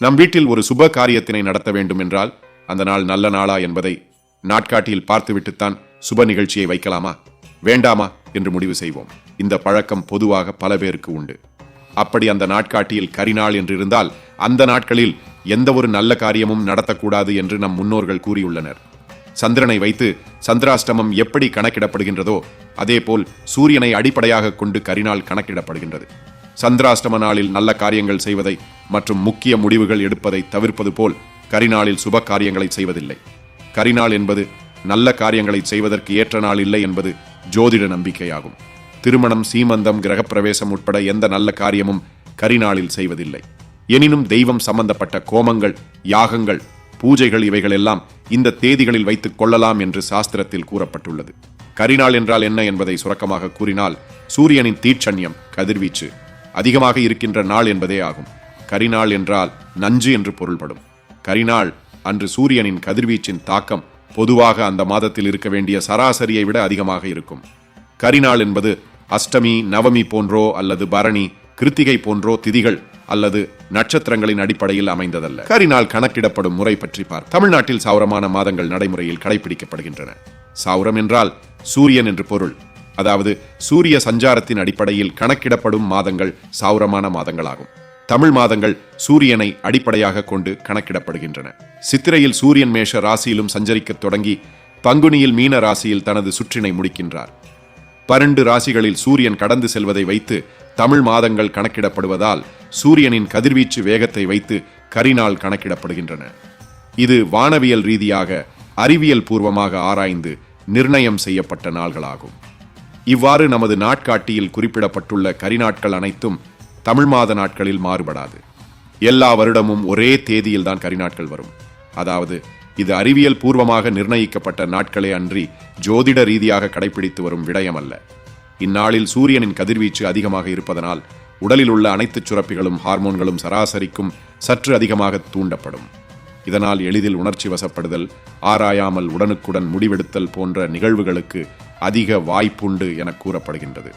நம் வீட்டில் ஒரு சுப காரியத்தினை நடத்த வேண்டும் என்றால் அந்த நாள் நல்ல நாளா என்பதை நாட்காட்டியில் பார்த்துவிட்டுத்தான் சுப நிகழ்ச்சியை வைக்கலாமா? வேண்டாமா என்று முடிவு செய்வோம். இந்த பழக்கம் பொதுவாக பல பேருக்கு உண்டு. அப்படி அந்த நாட்காட்டியில் கரிநாள் என்று இருந்தால் அந்த நாட்களில் எந்த ஒரு நல்ல காரியமும் நடத்தக்கூடாது என்று நம் முன்னோர்கள் கூறியுள்ளனர். சந்திரனை வைத்து சந்திராஷ்டமம் எப்படி கணக்கிடப்படுகின்றதோ அதேபோல் சூரியனை அடிப்படையாக கொண்டு கரிநாள் கணக்கிடப்படுகின்றது. சந்திராஷ்டம நாளில் நல்ல காரியங்கள் செய்வதை மற்றும் முக்கிய முடிவுகள் எடுப்பதை தவிர்ப்பது போல் கரிநாளில் சுப காரியங்களை செய்வதில்லை. கரிநாள் என்பது நல்ல காரியங்களை செய்வதற்கு ஏற்ற நாள் இல்லை என்பது ஜோதிட நம்பிக்கையாகும். திருமணம் சீமந்தம் கிரகப்பிரவேசம் உட்பட எந்த நல்ல காரியமும் கரிநாளில் செய்வதில்லை. எனினும் தெய்வம் சம்பந்தப்பட்ட கோமங்கள் யாகங்கள் பூஜைகள் இவைகள் எல்லாம் இந்த தேதிகளில் வைத்துக் கொள்ளலாம் என்று சாஸ்திரத்தில் கூறப்பட்டுள்ளது. கரிநாள் என்றால் என்ன என்பதை சுரக்கமாக கூறினால் சூரியனின் தீட்சண்யம் கதிர்வீச்சு அதிகமாக இருக்கின்ற நாள் என்பதே ஆகும். கரிநாள் என்றால் நஞ்சு என்று பொருள்படும். கரிநாள் அன்று சூரியனின் கதிர்வீச்சின் தாக்கம் பொதுவாக அந்த மாதத்தில் இருக்க வேண்டிய சராசரியை விட அதிகமாக இருக்கும். கரிநாள் என்பது அஷ்டமி நவமி போன்றோ அல்லது பரணி கிருத்திகை போன்றோ திதிகள் அல்லது நட்சத்திரங்களின் அடிப்படையில் அமைந்ததல்ல. கரிநாள் கணக்கிடப்படும் முறை பற்றி பார் தமிழ்நாட்டில் சாவரமான மாதங்கள் நடைமுறையில் கடைபிடிக்கப்படுகின்றன. சாவரம் என்றால் சூரியன் என்று பொருள். அதாவது சூரிய சஞ்சாரத்தின் அடிப்படையில் கணக்கிடப்படும் மாதங்கள் சாவரமான மாதங்களாகும். தமிழ் மாதங்கள் சூரியனை அடிப்படையாக கொண்டு கணக்கிடப்படுகின்றன. சித்திரையில் சூரியன் மேஷ ராசியிலும் சஞ்சரிக்கத் தொடங்கி பங்குனியில் மீன ராசியில் தனது சுற்றினை முடிக்கின்றார். பன்னெண்டு ராசிகளில் சூரியன் கடந்து செல்வதை வைத்து தமிழ் மாதங்கள் கணக்கிடப்படுவதால் சூரியனின் கதிர்வீச்சு வேகத்தை வைத்து கரிநாள் கணக்கிடப்படுகின்றன. இது வானவியல் ரீதியாக அறிவியல் பூர்வமாக ஆராய்ந்து நிர்ணயம் செய்யப்பட்ட நாள்களாகும். இவ்வாறு நமது நாட்காட்டியில் குறிப்பிடப்பட்டுள்ள கரிநாட்கள் அனைத்தும் தமிழ் மாத நாட்களில் மாறுபடாது. எல்லா வருடமும் ஒரே தேதியில் தான் கரிநாட்கள் வரும். அதாவது இது அறிவியல் பூர்வமாக நிர்ணயிக்கப்பட்ட நாட்களே அன்றி ஜோதிட ரீதியாக கடைபிடித்து வரும் விடயம் அல்ல இந்நாளில் சூரியனின் கதிர்வீச்சு அதிகமாக இருப்பதனால் உடலில் உள்ள அனைத்து சுரப்பிகளும் ஹார்மோன்களும் சராசரிக்கும் சற்று அதிகமாக தூண்டப்படும். இதனால் எளிதில் உணர்ச்சி வசப்படுதல் ஆராயாமல் உடனுக்குடன் முடிவெடுத்தல் போன்ற நிகழ்வுகளுக்கு அதிக வாய்ப்புண்டு என கூறப்படுகின்றது.